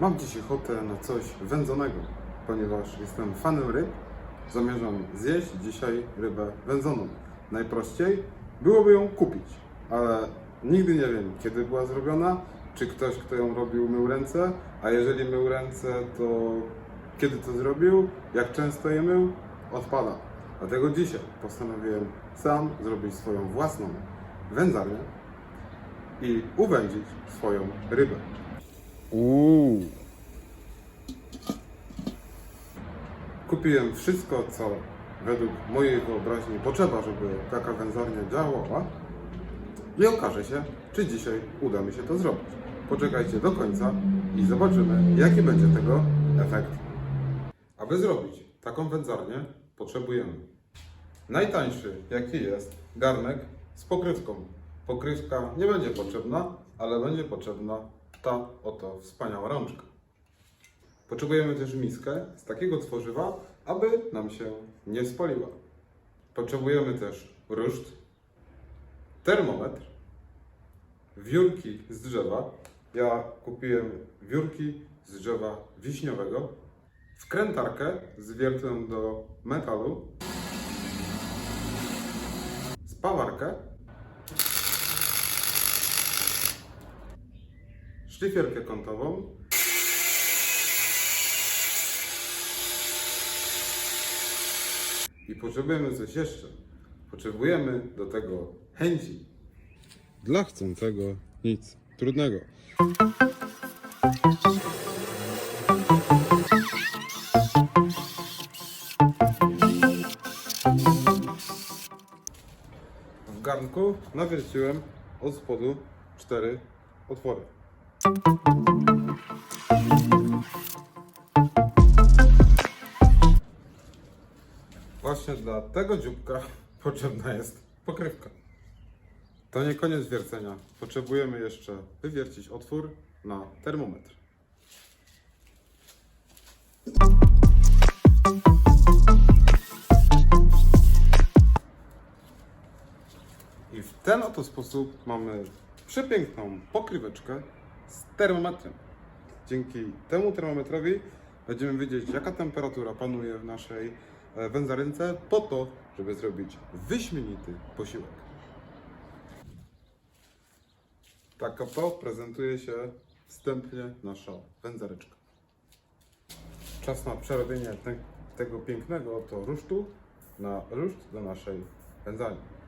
Mam dziś ochotę na coś wędzonego, ponieważ jestem fanem ryb. Zamierzam zjeść dzisiaj rybę wędzoną. Najprościej byłoby ją kupić, ale nigdy nie wiem, kiedy była zrobiona, czy ktoś, kto ją robił, mył ręce, a jeżeli mył ręce, to kiedy to zrobił, jak często je mył, odpada. Dlatego dzisiaj postanowiłem sam zrobić swoją własną wędzarnię i uwędzić swoją rybę. Uuu. Kupiłem wszystko, co według mojej wyobraźni potrzeba, żeby taka wędzarnia działała i okaże się, czy dzisiaj uda mi się to zrobić. Poczekajcie do końca i zobaczymy, jaki będzie tego efekt. Aby zrobić taką wędzarnię, potrzebujemy najtańszy, jaki jest, garnek z pokrywką. Pokrywka nie będzie potrzebna, ale będzie potrzebna ta oto wspaniała rączka. Potrzebujemy też miskę z takiego tworzywa, aby nam się nie spaliła. Potrzebujemy też ruszt, termometr, wiórki z drzewa. Ja kupiłem wiórki z drzewa wiśniowego, wkrętarkę z wiertłem do metalu, spawarkę, szlifierkę kątową, i potrzebujemy coś jeszcze. Potrzebujemy do tego chęci. Dla chcącego nic trudnego. W garnku nawierciłem od spodu cztery otwory. Właśnie dla tego dzióbka potrzebna jest pokrywka. To nie koniec wiercenia. Potrzebujemy jeszcze wywiercić otwór na termometr. I w ten oto sposób mamy przepiękną pokryweczkę z termometrem. Dzięki temu termometrowi będziemy wiedzieć, jaka temperatura panuje w naszej e, wędzarynce, po to, żeby zrobić wyśmienity posiłek. Tak oto prezentuje się wstępnie nasza wędzareczka. Czas na przerobienie te, tego pięknego oto rusztu na ruszt do naszej wędzarni.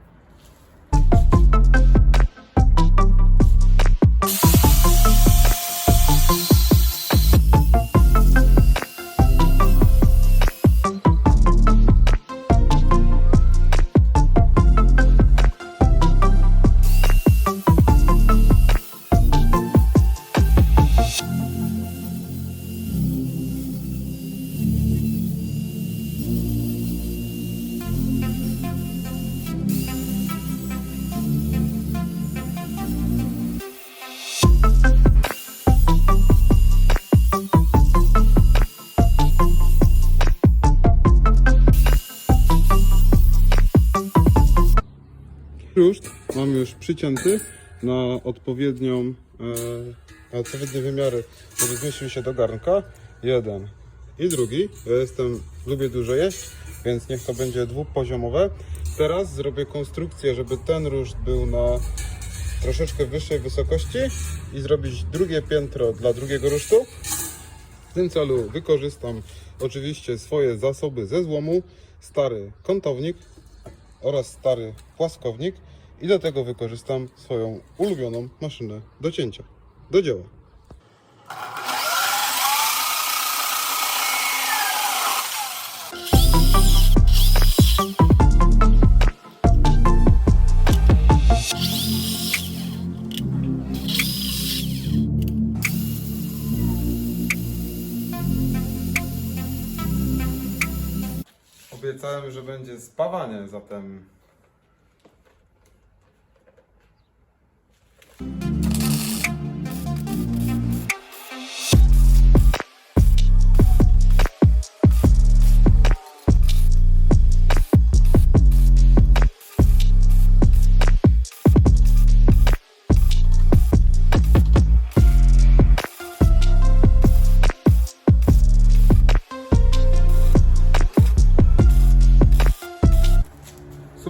Ruszt mam już przycięty na odpowiednią, e, odpowiednie wymiary, żeby zmieścił się do garnka. Jeden i drugi. Ja jestem, lubię dużo jeść, więc niech to będzie dwupoziomowe. Teraz zrobię konstrukcję, żeby ten ruszt był na troszeczkę wyższej wysokości i zrobić drugie piętro dla drugiego rusztu. W tym celu wykorzystam oczywiście swoje zasoby ze złomu, stary kątownik oraz stary płaskownik i do tego wykorzystam swoją ulubioną maszynę do cięcia. Do dzieła. Będzie spawanie, zatem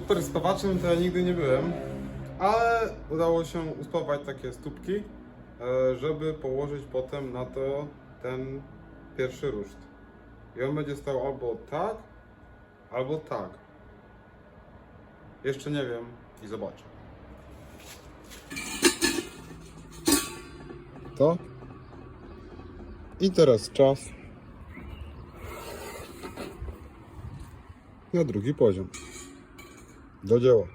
Spawaczem to ja nigdy nie byłem, ale udało się uspawać takie stópki, e, żeby położyć potem na to ten pierwszy ruszt. I on będzie stał albo tak, albo tak. Jeszcze nie wiem i zobaczę. To. I teraz czas na drugi poziom. Do dzieła.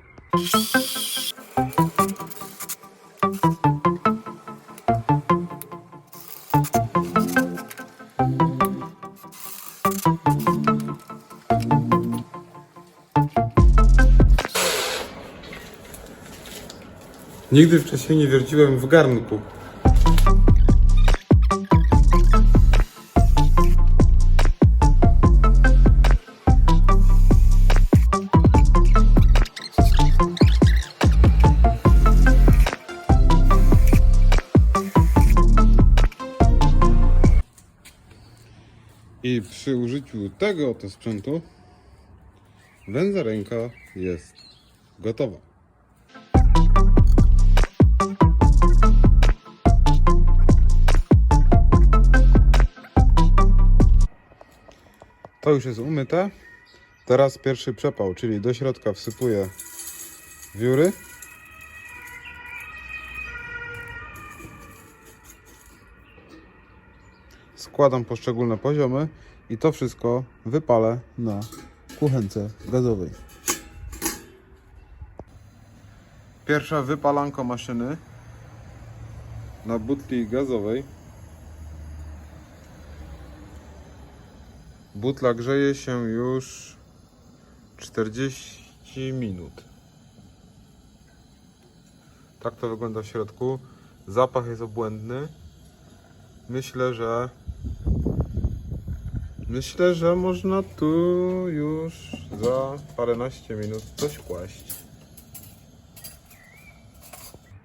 Nigdy wcześniej nie wierciłem w garnku. I przy użyciu tego oto sprzętu węza ręka jest gotowa. To już jest umyte. Teraz pierwszy przepał, czyli do środka wsypuję wióry. Składam poszczególne poziomy i to wszystko wypalę na kuchence gazowej. Pierwsza wypalanka maszyny na butli gazowej. Butla grzeje się już 40 minut. Tak to wygląda w środku. Zapach jest obłędny. Myślę, że myślę, że można tu już za paręnaście minut coś kłaść.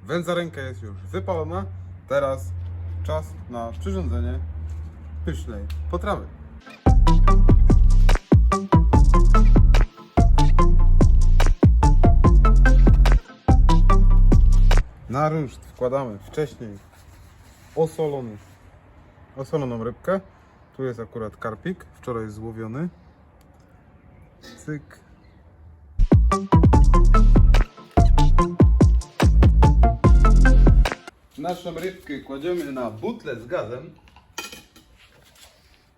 Wędza ręka jest już wypalona. Teraz czas na przyrządzenie pysznej potrawy. Na ruszt wkładamy wcześniej osolony, osoloną rybkę. Tu jest akurat karpik, wczoraj złowiony. Cyk. Naszą rybkę kładziemy na butlę z gazem.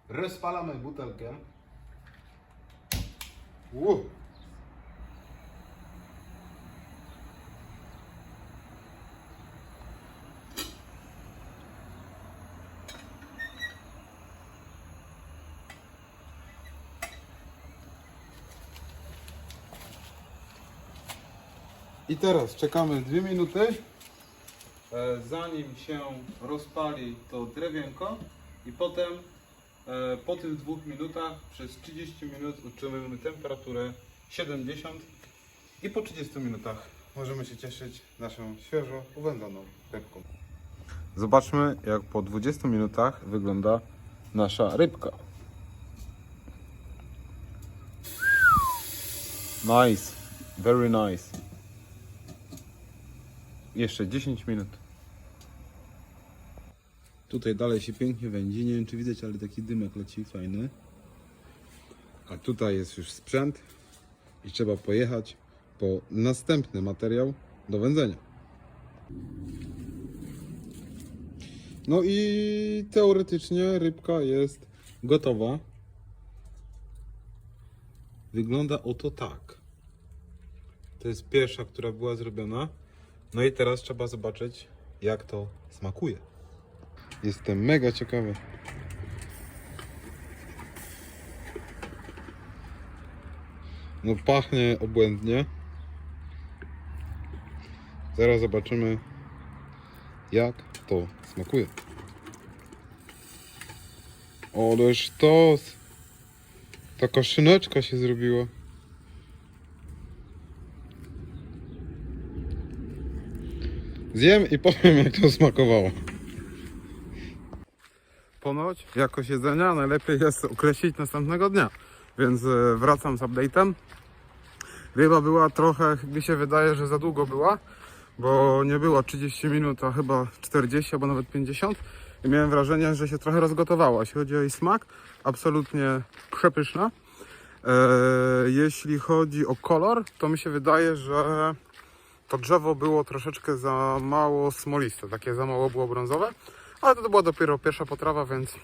Rozpalamy butelkę. Ło. I teraz czekamy dwie minuty, e, zanim się rozpali to drewienko i potem e, po tych dwóch minutach przez 30 minut utrzymujemy temperaturę 70 i po 30 minutach możemy się cieszyć naszą świeżo uwędzoną rybką. Zobaczmy jak po 20 minutach wygląda nasza rybka. Nice, very nice. Jeszcze 10 minut. Tutaj dalej się pięknie wędzi. Nie wiem czy widać, ale taki dymek leci fajny. A tutaj jest już sprzęt i trzeba pojechać po następny materiał do wędzenia. No i teoretycznie rybka jest gotowa. Wygląda oto tak. To jest pierwsza, która była zrobiona. No i teraz trzeba zobaczyć, jak to smakuje. Jestem mega ciekawy. No pachnie obłędnie. Zaraz zobaczymy, jak to smakuje. O, ale sztos! Taka szyneczka się zrobiła. Zjem i powiem jak to smakowało. Ponoć jakość jedzenia najlepiej jest określić następnego dnia. Więc e, wracam z update'em. Ryba była trochę, mi się wydaje, że za długo była, bo nie było 30 minut, a chyba 40 albo nawet 50. I miałem wrażenie, że się trochę rozgotowała. Jeśli chodzi o jej smak, absolutnie przepyszna. Eee, jeśli chodzi o kolor, to mi się wydaje, że to drzewo było troszeczkę za mało smoliste, takie za mało było brązowe, ale to była dopiero pierwsza potrawa, więc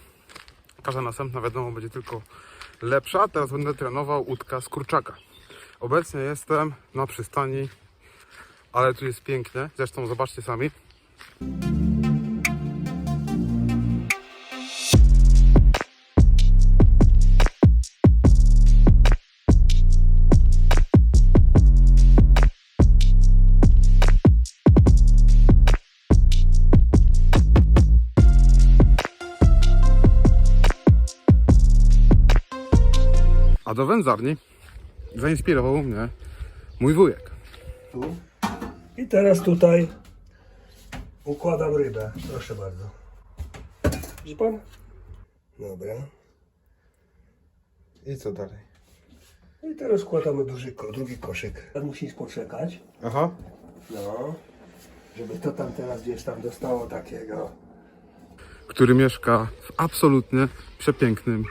każda następna wiadomo będzie tylko lepsza. Teraz będę trenował łódka z kurczaka. Obecnie jestem na przystani, ale tu jest pięknie, zresztą zobaczcie sami. A do wędzarni zainspirował mnie mój wujek. Tu. I teraz tutaj układam rybę. Proszę bardzo. Widzi pan? Dobra. I co dalej? I teraz wkładamy duży, ko- drugi koszyk. Teraz Musisz poczekać. Aha. No. Żeby to tam teraz gdzieś tam dostało takiego. Który mieszka w absolutnie przepięknym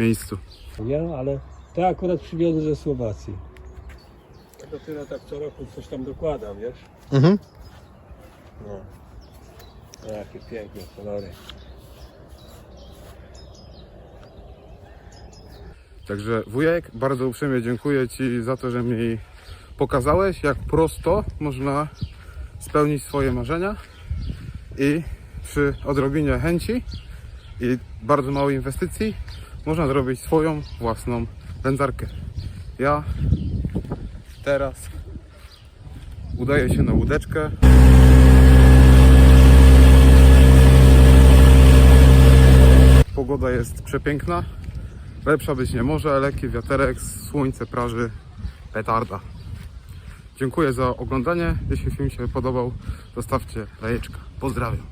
miejscu. Nie, ale to akurat przywiozę ze Słowacji. Ja dopiero tak co roku coś tam dokładam, wiesz? Mhm. No. Jakie piękne kolory. Także wujek, bardzo uprzejmie dziękuję Ci za to, że mi pokazałeś, jak prosto można spełnić swoje marzenia i przy odrobinie chęci i bardzo małej inwestycji można zrobić swoją własną wędzarkę. Ja teraz udaję się na łódeczkę. Pogoda jest przepiękna. Lepsza być nie może, lekki wiaterek, słońce praży, petarda. Dziękuję za oglądanie. Jeśli film się podobał, zostawcie lajeczka. Pozdrawiam.